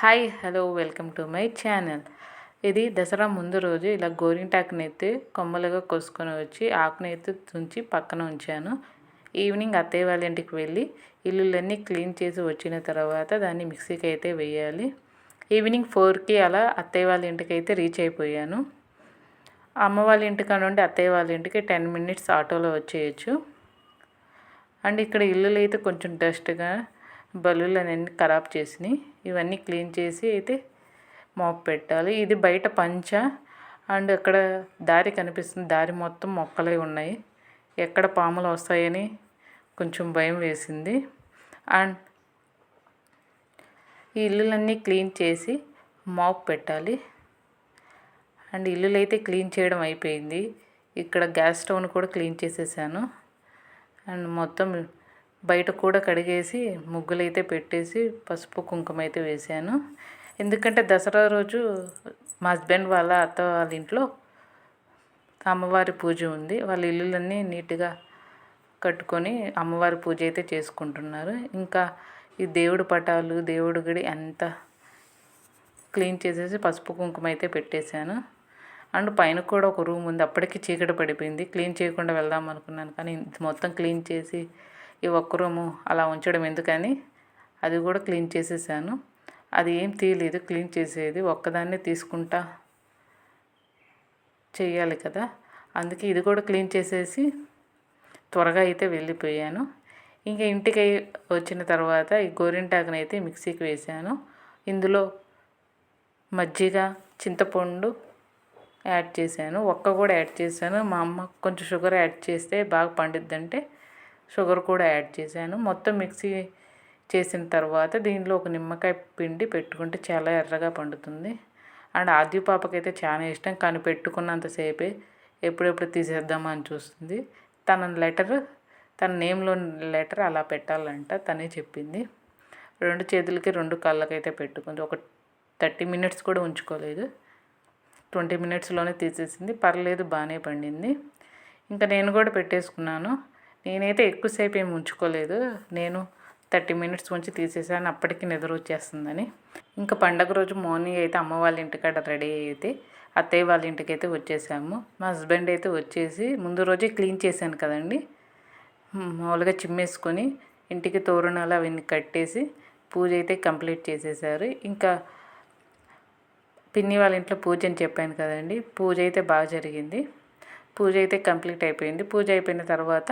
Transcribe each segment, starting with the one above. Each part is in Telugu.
Hi hello welcome to my channel. ఇది దసరా ముందు రోజు ఇలా గోరింటాకునైతే కొమ్మలుగా కోసుకొని వచ్చి ఆకుని అయితే తుంచి పక్కన ఉంచాను. ఈవినింగ్ అత్తయ్య వాళ్ళ ఇంటికి వెళ్ళి ఇల్లులన్నీ క్లీన్ చేసి వచ్చిన తర్వాత దాన్ని మిక్సీకి అయితే వేయాలి. ఈవినింగ్ ఫోర్కి అలా అత్తయ్య వాళ్ళ ఇంటికి అయితే రీచ్ అయిపోయాను. అమ్మ వాళ్ళ ఇంటికి నుండి అత్తయ్య వాళ్ళ ఇంటికి టెన్ మినిట్స్ ఆటోలో వచ్చేయచ్చు. అండ్ ఇక్కడ ఇల్లులు అయితే కొంచెం డస్ట్గా బల్లులన్నీ ఖరాబ్ చేసినాయి. ఇవన్నీ క్లీన్ చేసి అయితే మాప్ పెట్టాలి. ఇది బయట పంచ అండ్ అక్కడ దారి కనిపిస్తుంది. దారి మొత్తం మొక్కలే ఉన్నాయి. ఎక్కడ పాములు వస్తాయని కొంచెం భయం వేసింది. అండ్ ఈ ఇల్లులన్నీ క్లీన్ చేసి మాప్ పెట్టాలి. అండ్ ఇల్లులు అయితే క్లీన్ చేయడం అయిపోయింది. ఇక్కడ గ్యాస్ స్టవ్ను కూడా క్లీన్ చేసేసాను. అండ్ మొత్తం బయట కూడా కడిగేసి ముగ్గులు అయితే పెట్టేసి పసుపు కుంకుమ అయితే వేసాను ఎందుకంటే దసరా రోజు మా హస్బెండ్ వాళ్ళ అత్త వాళ్ళ ఇంట్లో అమ్మవారి పూజ ఉంది. వాళ్ళ ఇల్లులన్నీ నీట్గా కట్టుకొని అమ్మవారి పూజ అయితే చేసుకుంటున్నారు. ఇంకా ఈ దేవుడు పటాలు దేవుడి గుడి అంతా క్లీన్ చేసేసి పసుపు కుంకుమ అయితే పెట్టేశాను. అండ్ పైన కూడా ఒక రూమ్ ఉంది. అప్పటికి చీకటి పడిపోయింది. క్లీన్ చేయకుండా వెళ్దాం అనుకున్నాను కానీ మొత్తం క్లీన్ చేసి ఈ ఒక్క రూము అలా ఉంచడం ఎందుకని? అది కూడా క్లీన్ చేసేసాను. అది ఏం తీయలేదు. క్లీన్ చేసేది ఒక్కదాన్నే తీసుకుంటా చేయాలి కదా. అందుకే ఇది కూడా క్లీన్ చేసేసి త్వరగా అయితే వెళ్ళిపోయాను. ఇంకా ఇంటికి వచ్చిన తర్వాత ఈ గోరింటాకుని అయితే మిక్సీకి వేసాను. ఇందులో మజ్జిగ చింతపండు యాడ్ చేశాను. ఒక్క కూడా యాడ్ చేశాను. మా అమ్మ కొంచెం షుగర్ యాడ్ చేస్తే బాగా పండిద్దంటే షుగర్ కూడా యాడ్ చేశాను. మొత్తం మిక్సీ చేసిన తర్వాత దీనిలో ఒక నిమ్మకాయ పిండి పెట్టుకుంటే చాలా ఎర్రగా పండుతుంది. అండ్ ఆద్య పాపకైతే చాలా ఇష్టం. కానీ పెట్టుకున్నంతసేపే ఎప్పుడెప్పుడు తీసేద్దామని చూస్తుంది. తన లెటర్ తన నేమ్లో లెటర్ అలా పెట్టాలంట తనే చెప్పింది. రెండు చేతులకి రెండు కళ్ళకైతే పెట్టుకుంది. ఒక థర్టీ మినిట్స్ కూడా ఉంచుకోలేదు. ట్వంటీ మినిట్స్లోనే తీసేసింది. పర్లేదు బాగానే పండింది. ఇంకా నేను కూడా పెట్టేసుకున్నాను. నేనైతే ఎక్కువసేపు ఏమి ఉంచుకోలేదు. నేను థర్టీ మినిట్స్ ఉంచి తీసేసాను. అప్పటికి నిద్ర వచ్చేస్తుందని. ఇంకా పండగ రోజు మార్నింగ్ అయితే అమ్మ వాళ్ళ ఇంటికాడ రెడీ అయితే అత్తయ్య వాళ్ళ ఇంటికి అయితే వచ్చేసాము. మా హస్బెండ్ అయితే వచ్చేసి ముందు రోజే క్లీన్ చేశాను కదండి. మామూలుగా చిమ్మేసుకొని ఇంటికి తోరణాలు అవన్నీ కట్టేసి పూజ అయితే కంప్లీట్ చేసేసారు. ఇంకా పిన్ని వాళ్ళ ఇంట్లో పూజ అని చెప్పాను కదండి. పూజ అయితే బాగా జరిగింది. పూజ అయితే కంప్లీట్ అయిపోయింది. పూజ అయిపోయిన తర్వాత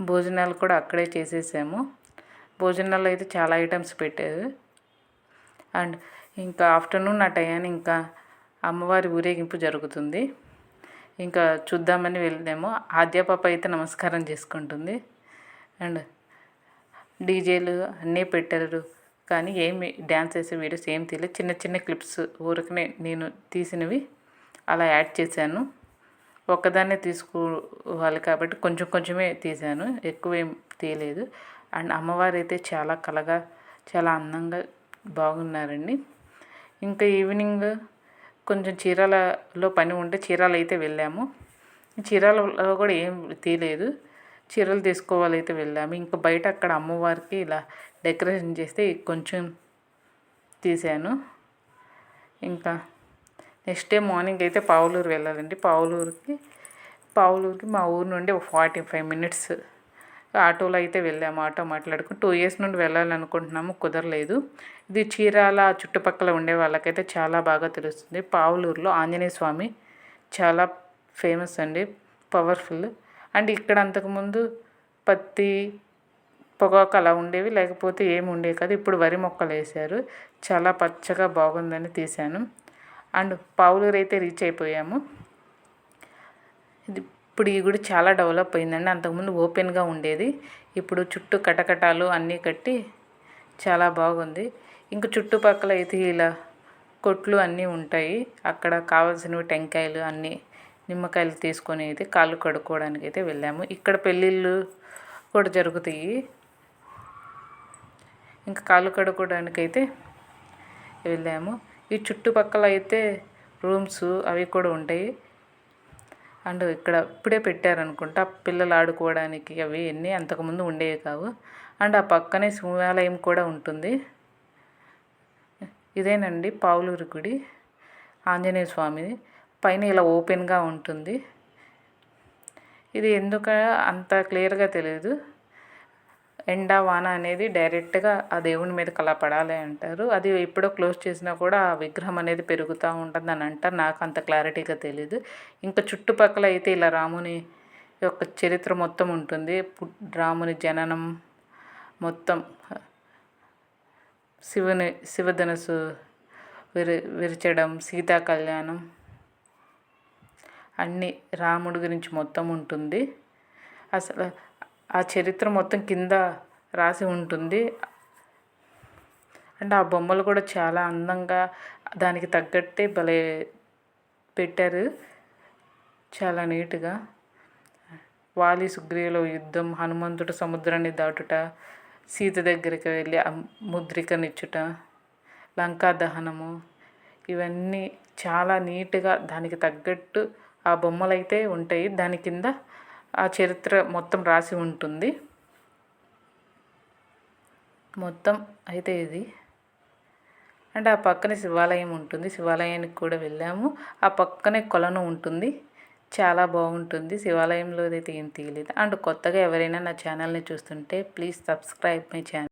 భోజనాలు కూడా అక్కడే చేసేసాము. భోజనాలు అయితే చాలా ఐటమ్స్ పెట్టారు. అండ్ ఇంకా ఆఫ్టర్నూన్ ఆ టయాన్ని ఇంకా అమ్మవారి ఊరేగింపు జరుగుతుంది. ఇంకా చూద్దామని వెళ్ళాము. ఆద్యాపాప అయితే నమస్కారం చేసుకుంటుంది. అండ్ డీజేలు అన్నీ పెట్టారు. కానీ ఏమి డ్యాన్స్ చేసే వీడియోస్ ఏం తీయలేదు. చిన్న చిన్న క్లిప్స్ ఊరికనే నేను తీసినవి అలా యాడ్ చేశాను. ఒక్కదాన్నే తీసుకోవాలి కాబట్టి కొంచెం కొంచెమే తీశాను ఎక్కువ ఏం తీయలేదు. అండ్ అమ్మవారు అయితే చాలా కలగా చాలా అందంగా బాగున్నారండి. ఇంకా ఈవినింగ్ కొంచెం చీరాలలో పని ఉంటే చీరాలు అయితే వెళ్ళాము. చీరాలలో కూడా ఏం తీయలేదు. చీరలు తీసుకోవాలి అయితే వెళ్ళాము. ఇంకా బయట అక్కడ అమ్మవారికి ఇలా డెకరేషన్ చేస్తే కొంచెం తీశాను ఇంకా నెక్స్ట్ డే మార్నింగ్ అయితే పావులూరు వెళ్ళాలండి. పావులూరుకి పావులూరుకి మా ఊరు నుండి ఒక ఫార్టీ ఫైవ్ మినిట్స్ ఆటోలో అయితే వెళ్ళాము. ఆటో మాట్లాడుకుని టూ ఇయర్స్ నుండి వెళ్ళాలనుకుంటున్నాము. కుదరలేదు. ఇది చీరాల చుట్టుపక్కల ఉండే వాళ్ళకైతే చాలా బాగా తెలుస్తుంది. పావులూరులో ఆంజనేయ స్వామి చాలా ఫేమస్ అండి. పవర్ఫుల్. అండ్ ఇక్కడ అంతకుముందు పత్తి పొగాకు అలా ఉండేవి లేకపోతే ఏమి ఉండేవి కాదు. ఇప్పుడు వరి మొక్కలు వేశారు. చాలా పచ్చగా బాగుందని తీశాను. అండ్ పావులూరు అయితే రీచ్ అయిపోయాము. ఇది ఇప్పుడు ఈ గుడి చాలా డెవలప్ అయిందండి. అంతకుముందు ఓపెన్గా ఉండేది. ఇప్పుడు చుట్టూ కటకటాలు అన్నీ కట్టి చాలా బాగుంది. ఇంక చుట్టుపక్కల అయితే ఇలా కొట్లు అన్నీ ఉంటాయి. అక్కడ కావాల్సినవి టెంకాయలు అన్నీ నిమ్మకాయలు తీసుకొని అయితే కాళ్ళు కడుక్కోవడానికి అయితే వెళ్ళాము. ఇక్కడ పెళ్ళిళ్ళు కూడా జరుగుతాయి. ఇంకా కాళ్ళు కడుక్కోవడానికి అయితే వెళ్ళాము. ఈ చుట్టుపక్కల అయితే రూమ్స్ అవి కూడా ఉంటాయి. అండ్ ఇక్కడ ఇప్పుడే పెట్టారనుకుంటా పిల్లలు ఆడుకోవడానికి అవి అన్నీ అంతకుముందు ఉండేవి కావు. అండ్ ఆ పక్కనే శివాలయం కూడా ఉంటుంది. ఇదేనండి పావులూరు గుడి ఆంజనేయ స్వామి. పైన ఇలా ఓపెన్గా ఉంటుంది. ఇది ఎందుకు అంత క్లియర్గా తెలియదు. ఎండ వాన అనేది డైరెక్ట్గా ఆ దేవుని మీద కలా పడాలి అంటారు. అది ఎప్పుడో క్లోజ్ చేసినా కూడా ఆ విగ్రహం అనేది పెరుగుతూ ఉంటుంది అని అంటారు. నాకు అంత క్లారిటీగా తెలియదు ఇంకా చుట్టుపక్కల అయితే ఇలా రాముని యొక్క చరిత్ర మొత్తం ఉంటుంది. రాముని జననం మొత్తం శివుని శివధనుసు విరి విరచడం సీతా కళ్యాణం అన్నీ రాముడి గురించి మొత్తం ఉంటుంది. అసలు ఆ చరిత్ర మొత్తం కింద రాసి ఉంటుంది. అంటే ఆ బొమ్మలు కూడా చాలా అందంగా దానికి తగ్గట్టే భలే పెట్టారు. చాలా నీట్గా. వాలి సుగ్రీవుల యుద్ధం హనుమంతుడు సముద్రాన్ని దాటుట సీత దగ్గరికి వెళ్ళి ముద్రికనిచ్చుట లంకా దహనము ఇవన్నీ చాలా నీట్గా దానికి తగ్గట్టు ఆ బొమ్మలు అయితే ఉంటాయి. దాని కింద ఆ చరిత్ర మొత్తం రాసి ఉంటుంది. మొత్తం అయితే ఇది. అంటే ఆ పక్కనే శివాలయం ఉంటుంది. శివాలయానికి కూడా వెళ్ళాము. ఆ పక్కనే కొలను ఉంటుంది. చాలా బాగుంటుంది. శివాలయంలో అయితే ఏం తీయలేదు. అండ్ కొత్తగా ఎవరైనా నా ఛానల్ని చూస్తుంటే ప్లీజ్ సబ్స్క్రైబ్ మై ఛానల్.